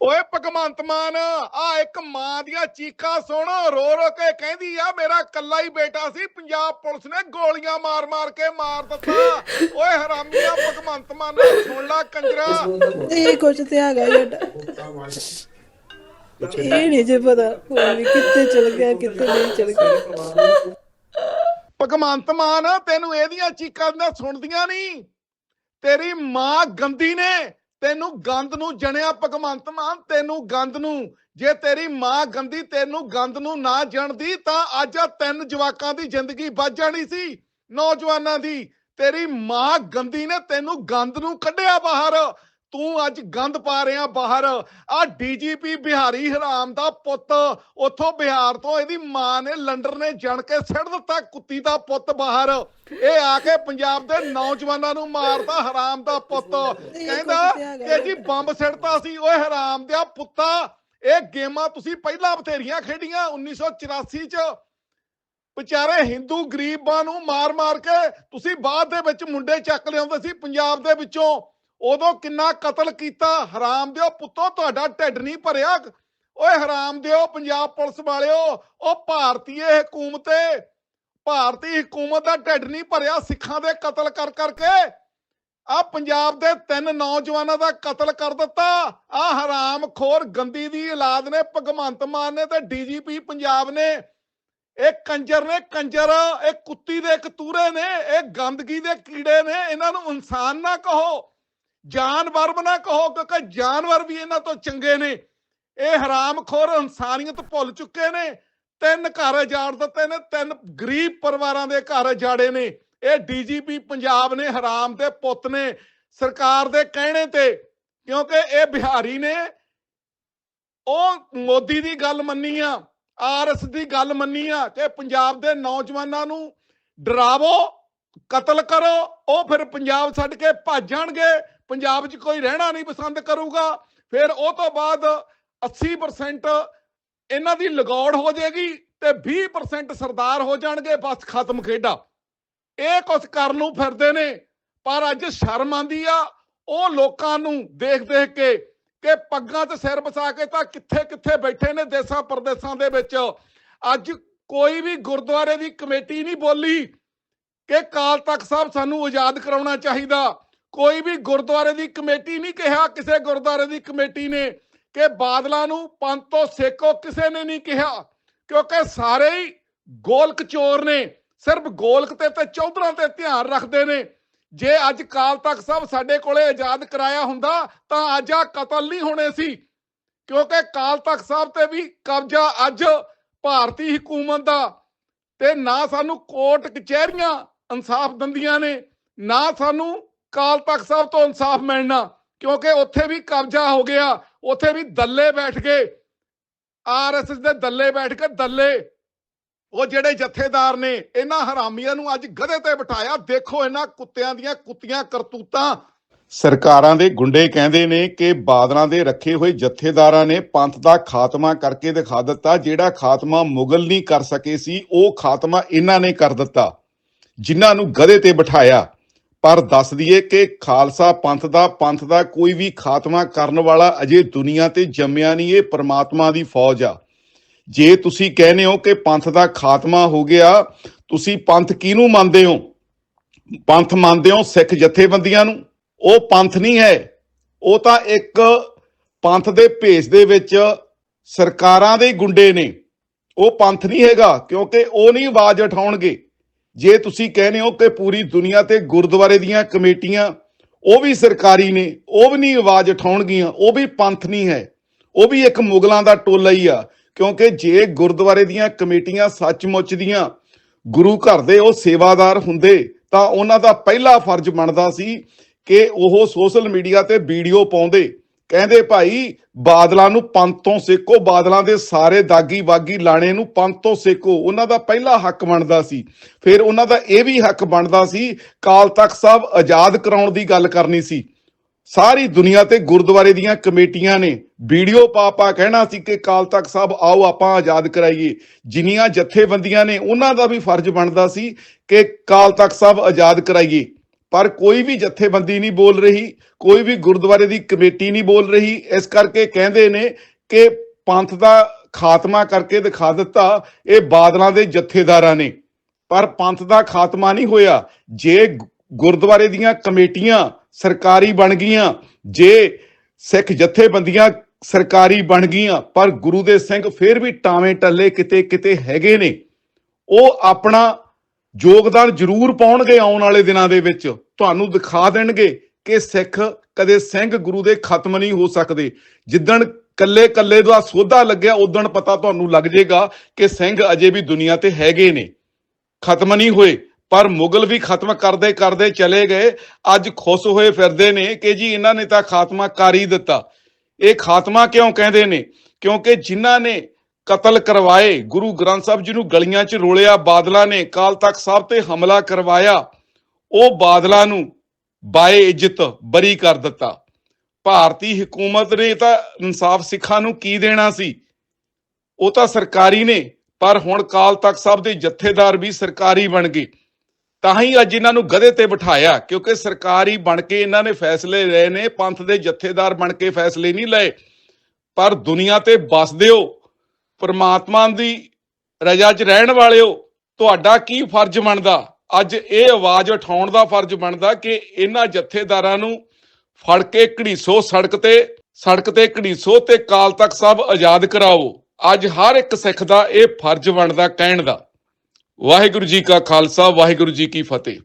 ਓਏ ਭਗਵੰਤ ਮਾਨ ਆ ਇੱਕ ਮਾਂ ਦੀਆਂ ਚੀਕਾਂ ਸੁਣ ਰੋ ਰੋ ਕੇ ਕਹਿੰਦੀ ਆ ਮੇਰਾ ਕੱਲਾ ਹੀ ਬੇਟਾ ਸੀ ਪੰਜਾਬ ਪੁਲਿਸ ਨੇ ਗੋਲੀਆਂ ਮਾਰ ਮਾਰ ਕੇ ਮਾਰ ਦਿੱਤਾ। ਓਏ ਹਰਾਮੀਆ ਭਗਵੰਤ ਮਾਨ ਸੁਣ ਲੈ ਕੰਜਰਾ। ਇਹ ਕੁਝ ਤੇ ਆ ਗਿਆ ਸਾਡਾ ਇਹ ਨਹੀਂ ਜੇ ਪਤਾ ਕੋਈ ਕਿੱਥੇ ਚਲ ਗਿਆ ਕਿੱਥੇ ਨਹੀਂ ਚਲ ਗਿਆ। ਭਗਵੰਤ ਮਾਨ ਤੈਨੂੰ ਇਹਦੀਆਂ ਚੀਕਾਂ ਨਾ ਸੁਣਦੀਆਂ ਨਹੀਂ। ਤੇਰੀ ਮਾਂ ਗੰਦੀ ਨੇ। ਤੈਨੂੰ ਗੰਦ ਨੂੰ ਜਣਿਆ ਭਗਵੰਤ ਮਾਨ, ਤੈਨੂੰ ਗੰਦ ਨੂੰ, ਜੇ ਤੇਰੀ ਮਾਂ ਗੰਦੀ, ਤੈਨੂੰ ਗੰਦ ਨੂੰ ਨਾ ਜਣਦੀ, ਤਾਂ ਅੱਜ ਆ ਤਿੰਨ ਜਵਾਕਾਂ ਦੀ ਜ਼ਿੰਦਗੀ ਬਚ ਜਾਣੀ ਸੀ, ਨੌਜਵਾਨਾਂ ਦੀ। ਤੇਰੀ ਮਾਂ ਗੰਦੀ ਨੇ ਤੈਨੂੰ ਗੰਦ ਨੂੰ ਕੱਢਿਆ ਬਾਹਰ। ਤੂੰ ਅੱਜ ਗੰਦ ਪਾ ਰਿਹਾ ਬਾਹਰ। ਆ ਡੀਜੀਪੀ ਬਿਹਾਰੀ ਹਰਾਮ ਦਾ ਪੁੱਤ, ਉਥੋਂ ਬਿਹਾਰ ਤੋਂ ਇਹਦੀ ਮਾਂ ਨੇ ਲੰਡਰ ਨੇ ਜਣ ਕੇ ਸਿੱਟ ਦਿੱਤਾ ਕੁੱਤੀ ਦਾ ਪੁੱਤ ਬਾਹਰ। ਇਹ ਆ ਕੇ ਪੰਜਾਬ ਦੇ ਨੌਜਵਾਨਾਂ ਨੂੰ ਮਾਰਦਾ ਹਰਾਮ ਦਾ ਪੁੱਤ। ਕਹਿੰਦਾ ਕਿ ਜੀ ਬੰਬ ਸਿੱਟਦਾ ਸੀ, ਓਏ ਹਰਾਮ ਦਿਆ ਪੁੱਤਾ, ਇਹ ਗੇਮਾਂ ਤੁਸੀਂ ਪਹਿਲਾਂ ਬਥੇਰੀਆਂ ਖੇਡੀਆਂ 1984 ਚ। ਵਿਚਾਰੇ ਹਿੰਦੂ ਗਰੀਬਾਂ ਨੂੰ ਮਾਰ-ਮਾਰ ਕੇ ਤੁਸੀਂ ਬਾਅਦ ਦੇ ਵਿੱਚ ਮੁੰਡੇ ਚੱਕ ਲਿਆਉਂਦੇ ਸੀ ਪੰਜਾਬ ਦੇ ਵਿੱਚੋਂ। ਉਦੋਂ ਕਿੰਨਾ ਕਤਲ ਕੀਤਾ? ਹਰਾਮ ਦਿਓ ਪੁੱਤੋ, ਤੁਹਾਡਾ ਢਿੱਡ ਨਹੀਂ ਭਰਿਆ। ਓਏ ਹਰਾਮ ਦਿਓ ਪੰਜਾਬ ਪੁਲਿਸ ਵਾਲਿਓ, ਉਹ ਭਾਰਤੀ ਹਕੂਮਤ ਭਾਰਤੀ ਹਕੂਮਤ ਦਾ ਢਿੱਡ ਨਹੀਂ ਭਰਿਆ ਸਿੱਖਾਂ ਦੇ ਕਤਲ ਕਰ ਕਰਕੇ। ਆ ਪੰਜਾਬ ਦੇ ਤਿੰਨ ਨੌਜਵਾਨਾਂ ਦਾ ਕਤਲ ਕਰ ਦਿੱਤਾ। ਆ ਹਰਾਮ ਖੋਰ ਗੰਦੀ ਦੀ ਔਲਾਦ ਨੇ, ਭਗਵੰਤ ਮਾਨ ਨੇ ਤੇ ਡੀਜੀਪੀ ਪੰਜਾਬ ਨੇ। ਇਹ ਕੰਜਰ ਨੇ, ਕੰਜਰ, ਇਹ ਕੁੱਤੀ ਦੇ ਕਤੂਰੇ ਨੇ, ਇਹ ਗੰਦਗੀ ਦੇ ਕੀੜੇ ਨੇ, ਇਹਨਾਂ ਨੂੰ ਇਨਸਾਨ ਨਾ ਕਹੋ। ਜਾਨਵਰ ਬਣਾ ਕਹੋ, ਕਿਉਂਕਿ ਜਾਨਵਰ ਵੀ ਇਹਨਾਂ ਤੋਂ ਚੰਗੇ ਨੇ। ਇਹ ਹਰਾਮਖੋਰ ਇਨਸਾਨੀਅਤ ਭੁੱਲ ਚੁੱਕੇ ਨੇ। ਤਿੰਨ ਘਰ ਜਾੜ ਦਿੱਤੇ ਨੇ, ਤਿੰਨ ਗਰੀਬ ਪਰਿਵਾਰਾਂ ਦੇ ਘਰ ਜਾੜੇ ਨੇ। ਇਹ ਡੀਜੀਪੀ ਪੰਜਾਬ ਨੇ, ਹਰਾਮ ਦੇ ਪੁੱਤ ਨੇ, ਸਰਕਾਰ ਦੇ ਕਹਿਣੇ ਤੇ। ਕਿਉਂਕਿ ਇਹ ਬਿਹਾਰੀ ਨੇ, ਉਹ ਮੋਦੀ ਦੀ ਗੱਲ ਮੰਨੀ ਆ ਆਰਐਸ ਦੀ ਗੱਲ ਮੰਨੀ ਆ ਕਿ ਪੰਜਾਬ ਦੇ ਨੌਜਵਾਨਾਂ ਨੂੰ ਡਰਾਵੋ, ਕਤਲ ਕਰੋ, ਉਹ ਫਿਰ ਪੰਜਾਬ ਛੱਡ ਕੇ ਭੱਜ ਜਾਣਗੇ। ਪੰਜਾਬ 'ਚ ਕੋਈ ਰਹਿਣਾ ਨਹੀਂ ਪਸੰਦ ਕਰੂਗਾ, ਫਿਰ ਉਹ ਤੋਂ ਬਾਅਦ 80% ਇਹਨਾਂ ਦੀ ਲਗੌੜ ਹੋ ਜਾਏਗੀ ਤੇ 20% ਸਰਦਾਰ ਹੋ ਜਾਣਗੇ, ਬਸ ਖਤਮ ਖੇਡਾ। ਇਹ ਕੁਝ ਕਰਨ ਨੂੰ ਫਿਰਦੇ ਨੇ, ਪਰ ਅੱਜ ਸ਼ਰਮ ਆਂਦੀ ਆ, ਉਹ ਲੋਕਾਂ ਨੂੰ ਦੇਖ ਦੇਖ ਕੇ ਕਿ ਪੱਗਾਂ ਤੇ ਸਿਰ ਵਸਾ ਕੇ ਤਾਂ ਕਿੱਥੇ ਕਿੱਥੇ ਬੈਠੇ ਨੇ ਦੇਸਾਂ ਪਰਦੇਸਾਂ ਦੇ ਵਿੱਚ। ਅੱਜ ਕੋਈ ਵੀ ਗੁਰਦੁਆਰੇ ਦੀ ਕਮੇਟੀ ਨਹੀਂ ਬੋਲੀ ਕਿ ਕਾਲ ਤਖਤ ਸਾਹਿਬ ਸਾਨੂੰ ਆਜ਼ਾਦ ਕਰਾਉਣਾ ਚਾਹੀਦਾ। ਕੋਈ ਵੀ ਗੁਰਦੁਆਰੇ ਦੀ ਕਮੇਟੀ ਨਹੀਂ ਕਿਹਾ, ਕਿਸੇ ਗੁਰਦੁਆਰੇ ਦੀ ਕਮੇਟੀ ਨੇ ਕਿ ਬਾਦਲਾਂ ਨੂੰ ਪੰਥ ਤੋਂ ਸੇਕੋ ਕਿਸੇ ਨੇ ਨਹੀਂ ਕਿਹਾ, ਕਿਉਂਕਿ ਸਾਰੇ ਹੀ ਗੋਲਕ ਚੋਰ ਨੇ, ਸਿਰਫ ਗੋਲਕ ਤੇ ਤੇ ਚੌਧਰਾਂ ਤੇ ਧਿਆਨ ਰੱਖਦੇ ਨੇ। ਜੇ ਅੱਜ ਕਾਲ ਤਖਤ ਸਾਹਿਬ ਸਾਡੇ ਕੋਲੇ ਆਜ਼ਾਦ ਕਰਾਇਆ ਹੁੰਦਾ, ਤਾਂ ਅੱਜ ਆ ਕਤਲ ਨਹੀਂ ਹੋਣੇ ਸੀ, ਕਿਉਂਕਿ ਕਾਲ ਤਖਤ ਸਾਹਿਬ ਤੇ ਵੀ ਕਬਜ਼ਾ ਅੱਜ ਭਾਰਤੀ ਹਕੂਮਤ ਦਾ, ਤੇ ਨਾ ਸਾਨੂੰ ਕੋਰਟ ਕਚਹਿਰੀਆਂ ਇਨਸਾਫ ਦਿੰਦੀਆਂ ਨੇ, ਨਾ ਸਾਨੂੰ ਕਾਲ ਤਖਤ ਸਾਹਿਬ ਤੋਂ ਇਨਸਾਫ ਮਿਲਣਾ, ਕਿਉਂਕਿ ਉੱਥੇ ਵੀ ਕਬਜ਼ਾ ਹੋ ਗਿਆ, ਉੱਥੇ ਵੀ ਦੱਲੇ ਬੈਠ ਗਏ। ਆਰਐਸਐਸ ਦੇ ਦੱਲੇ ਬੈਠ ਕੇ ਦੱਲੇ। ਉਹ ਜਿਹੜੇ ਜਥੇਦਾਰ ਨੇ, ਇਹਨਾਂ ਹਰਾਮੀਆਂ ਨੂੰ ਅੱਜ ਗਧੇ ਤੇ ਬਿਠਾਇਆ। ਦੇਖੋ ਇਹਨਾਂ ਕੁੱਤਿਆਂ ਦੀਆਂ ਕੁੱਤੀਆਂ ਕਰਤੂਤਾਂ। ਸਰਕਾਰਾਂ ਦੇ ਗੁੰਡੇ ਕਹਿੰਦੇ ਨੇ ਕਿ ਬਾਦਲਾਂ ਦੇ ਰੱਖੇ ਹੋਏ ਜਥੇਦਾਰਾਂ ਨੇ ਪੰਥ ਦਾ ਖਾਤਮਾ ਕਰਕੇ ਦਿਖਾ ਦਿੱਤਾ। ਜਿਹੜਾ ਖਾਤਮਾ ਮੁਗਲ ਨਹੀਂ ਕਰ ਸਕੇ ਸੀ, ਉਹ ਖਾਤਮਾ ਇਹਨਾਂ ਨੇ ਕਰ ਦਿੱਤਾ। ਜਿਨ੍ਹਾਂ ਨੂੰ ਗਧੇ ਤੇ ਬਿਠਾਇਆ। ਪਰ ਦੱਸ ਦਈਏ ਕਿ ਖਾਲਸਾ ਪੰਥ ਦਾ ਪੰਥ ਦਾ ਕੋਈ ਵੀ ਖਾਤਮਾ ਕਰਨ ਵਾਲਾ ਅਜੇ ਦੁਨੀਆ ਤੇ ਜੰਮਿਆ ਨਹੀਂ, ਇਹ ਪ੍ਰਮਾਤਮਾ ਦੀ ਫੌਜ ਆ। ਜੇ ਤੁਸੀਂ ਕਹਿੰਦੇ ਹੋ ਕਿ ਪੰਥ ਦਾ ਖਾਤਮਾ ਹੋ ਗਿਆ, ਤੁਸੀਂ ਪੰਥ ਕਿਹਨੂੰ ਮੰਨਦੇ ਹੋ? ਪੰਥ ਮੰਨਦੇ ਹੋ ਸਿੱਖ ਜਥੇਬੰਦੀਆਂ ਨੂੰ? ਉਹ ਪੰਥ ਨਹੀਂ ਹੈ। ਉਹ ਤਾਂ ਇੱਕ ਪੰਥ ਦੇ ਭੇਸ ਦੇ ਵਿੱਚ ਸਰਕਾਰਾਂ ਦੇ ਗੁੰਡੇ ਨੇ। ਉਹ ਪੰਥ ਨਹੀਂ ਹੈਗਾ, ਕਿਉਂਕਿ ਉਹ ਨਹੀਂ ਆਵਾਜ਼ ਉਠਾਉਣਗੇ। ਜੇ ਤੁਸੀਂ ਕਹਿੰਦੇ ਹੋ ਕਿ ਪੂਰੀ ਦੁਨੀਆ ਤੇ ਗੁਰਦੁਆਰੇ ਦੀਆਂ ਕਮੇਟੀਆਂ ਉਹ ਵੀ ਸਰਕਾਰੀ ਨੇ, ਉਹ ਵੀ ਨਹੀਂ ਆਵਾਜ਼ ਉਠਾਉਣਗੀਆਂ ਉਹ ਵੀ ਪੰਥ ਨਹੀਂ ਹੈ, ਉਹ ਵੀ ਇੱਕ ਮੁਗਲਾਂ ਦਾ ਟੋਲਾ ਹੀ ਆ, ਕਿਉਂਕਿ ਜੇ ਗੁਰਦੁਆਰੇ ਦੀਆਂ ਕਮੇਟੀਆਂ ਸੱਚਮੁੱਚ ਦੀਆਂ ਗੁਰੂ ਘਰ ਦੇ ਉਹ ਸੇਵਾਦਾਰ ਹੁੰਦੇ, ਤਾਂ ਉਹਨਾਂ ਦਾ ਪਹਿਲਾ ਫਰਜ਼ ਬਣਦਾ ਸੀ ਕਿ ਉਹ ਸੋਸ਼ਲ ਮੀਡੀਆ ਤੇ ਵੀਡੀਓ ਪਾਉਂਦੇ। ਕਹਿੰਦੇ ਭਾਈ, ਬਾਦਲਾਂ ਨੂੰ ਪੰਥ ਤੋਂ ਸੇਕੋ, ਬਾਦਲਾਂ ਦੇ ਸਾਰੇ ਦਾਗੀ ਬਾਗੀ ਲਾਣੇ ਨੂੰ ਪੰਥ ਤੋਂ ਸੇਕੋ। ਉਹਨਾਂ ਦਾ ਪਹਿਲਾ ਹੱਕ ਬਣਦਾ ਸੀ। ਫਿਰ ਉਹਨਾਂ ਦਾ ਇਹ ਵੀ ਹੱਕ ਬਣਦਾ ਸੀ ਕਾਲ ਤਖਤ ਸਾਹਿਬ ਆਜ਼ਾਦ ਕਰਾਉਣ ਦੀ ਗੱਲ ਕਰਨੀ ਸੀ। ਸਾਰੀ ਦੁਨੀਆ ਤੇ ਗੁਰਦੁਆਰੇ ਦੀਆਂ ਕਮੇਟੀਆਂ ਨੇ ਵੀਡੀਓ ਪਾ ਪਾ ਕਹਿਣਾ ਸੀ ਕਿ ਕਾਲ ਤਖਤ ਸਾਹਿਬ, ਆਓ ਆਪਾਂ ਆਜ਼ਾਦ ਕਰਾਈਏ। ਜਿੰਨੀਆਂ ਜਥੇਬੰਦੀਆਂ ਨੇ, ਉਹਨਾਂ ਦਾ ਵੀ ਫਰਜ਼ ਬਣਦਾ ਸੀ ਕਿ ਕਾਲ ਤਖਤ ਸਾਹਿਬ ਆਜ਼ਾਦ ਕਰਾਈਏ। ਪਰ ਕੋਈ ਵੀ ਜਥੇਬੰਦੀ ਨਹੀਂ ਬੋਲ ਰਹੀ, ਕੋਈ ਵੀ ਗੁਰਦੁਆਰੇ ਦੀ ਕਮੇਟੀ ਨਹੀਂ ਬੋਲ ਰਹੀ। ਇਸ ਕਰਕੇ ਕਹਿੰਦੇ ਨੇ ਕਿ ਪੰਥ ਦਾ ਖਾਤਮਾ ਕਰਕੇ ਦਿਖਾ ਦਿੱਤਾ, ਇਹ ਬਾਦਲਾਂ ਦੇ ਜਥੇਦਾਰਾਂ ਨੇ। ਪਰ ਪੰਥ ਦਾ ਖਾਤਮਾ ਨਹੀਂ ਹੋਇਆ। ਜੇ ਗੁਰਦੁਆਰੇ ਦੀਆਂ ਕਮੇਟੀਆਂ ਸਰਕਾਰੀ ਬਣ ਗਈਆਂ, ਜੇ ਸਿੱਖ ਜਥੇਬੰਦੀਆਂ ਸਰਕਾਰੀ ਬਣ ਗਈਆਂ, ਪਰ ਗੁਰੂ ਦੇ ਸਿੰਘ ਫਿਰ ਵੀ ਟਾਵੇਂ ਟੱਲੇ ਕਿਤੇ ਕਿਤੇ ਹੈਗੇ ਨੇ। ਉਹ ਆਪਣਾ ਯੋਗਦਾਨ ਜ਼ਰੂਰ ਪਾਉਣਗੇ ਆਉਣ ਵਾਲੇ ਦਿਨਾਂ ਦੇ ਵਿੱਚ। ਤੁਹਾਨੂੰ ਦਿਖਾ ਦੇਣਗੇ ਕਿ ਸਿੱਖ ਕਦੇ ਸਿੰਘ ਗੁਰੂ ਦੇ ਖਤਮ ਨਹੀਂ ਹੋ ਸਕਦੇ। ਜਿੱਦਣ ਕੱਲੇ ਕੱਲੇ ਦਾ ਸੋਧਾ ਲੱਗਿਆ ਉਦਣ ਪਤਾ ਤੁਹਾਨੂੰ ਲੱਗ ਜਾਏਗਾ ਕਿ ਸਿੰਘ ਅਜੇ ਵੀ ਦੁਨੀਆ ਤੇ ਹੈਗੇ ਨੇ। ਖਤਮ ਨਹੀਂ ਹੋਏ, ਪਰ ਮੁਗਲ ਵੀ ਖਤਮ ਕਰਦੇ ਕਰਦੇ ਚਲੇ ਗਏ। ਅੱਜ ਖੁਸ਼ ਹੋਏ ਫਿਰਦੇ ਨੇ ਕਿ ਜੀ ਇਹਨਾਂ ਨੇ ਤਾਂ ਖਾਤਮਾ ਕਰ ਹੀ ਦਿੱਤਾ। ਇਹ ਖਾਤਮਾ ਕਿਉਂ ਕਹਿੰਦੇ ਨੇ? ਕਿਉਂਕਿ ਜਿਨ੍ਹਾਂ ਨੇ ਕਤਲ ਕਰਵਾਏ। ਗੁਰੂ ਗ੍ਰੰਥ ਸਾਹਿਬ ਜੀ ਨੂੰ ਗਲੀਆਂ 'ਚ ਰੋਲਿਆ। ਬਾਦਲਾਂ ਨੇ ਕਾਲ ਤਖਤ ਸਾਹਿਬ ਤੇ ਹਮਲਾ ਕਰਵਾਇਆ। ਉਹ ਬਾਦਲਾਂ ਨੂੰ ਬਾਏ ਇੱਜ਼ਤ ਬਰੀ ਕਰ ਦਿੱਤਾ। ਭਾਰਤੀ ਹਕੂਮਤ ਨੇ ਤਾਂ ਇਨਸਾਫ ਸਿੱਖਾਂ ਨੂੰ ਕੀ ਦੇਣਾ ਸੀ? ਉਹ ਤਾਂ ਸਰਕਾਰੀ ਨੇ, ਪਰ ਹੁਣ ਕਾਲ ਤਖਤ ਸਾਹਿਬ ਦੇ ਜਥੇਦਾਰ ਵੀ ਸਰਕਾਰੀ ਬਣ ਗਏ। ਤਾਂ ਹੀ ਅੱਜ ਇਹਨਾਂ ਨੂੰ ਗਧੇ ਤੇ ਬਿਠਾਇਆ, ਕਿਉਂਕਿ ਸਰਕਾਰੀ ਬਣ ਕੇ ਇਹਨਾਂ ਨੇ ਫੈਸਲੇ ਲਏ ਨੇ। ਪੰਥ ਦੇ ਜਥੇਦਾਰ ਬਣ ਕੇ ਫੈਸਲੇ ਨਹੀਂ ਲਏ। ਪਰ ਦੁਨੀਆ ਤੇ ਵੱਸਦੇ ਹੋ। ਪਰਮਾਤਮਾ ਦੀ ਰਜਾ 'ਚ ਰਹਿਣ ਵਾਲਿਓ, ਤੁਹਾਡਾ ਕੀ ਫਰਜ਼ ਬਣਦਾ? ਅੱਜ ਇਹ ਆਵਾਜ਼ ਉਠਾਉਣ ਦਾ ਫਰਜ਼ ਬਣਦਾ ਕਿ ਇਹਨਾਂ ਜਥੇਦਾਰਾਂ ਨੂੰ ਫੜ ਕੇ ਘੜੀਸੋ ਸੜਕ ਤੇ ਸੜਕ ਤੇ ਘੜੀਸੋ ਤੇ ਕਾਲ ਤੱਕ ਸਭ ਆਜ਼ਾਦ ਕਰਾਓ। ਅੱਜ ਹਰ ਇੱਕ ਸਿੱਖ ਦਾ ਇਹ ਫਰਜ਼ ਬਣਦਾ ਕਹਿਣ ਦਾ। ਵਾਹਿਗੁਰੂ ਜੀ ਕਾ ਖਾਲਸਾ, ਵਾਹਿਗੁਰੂ ਜੀ ਕੀ ਫਤਿਹ।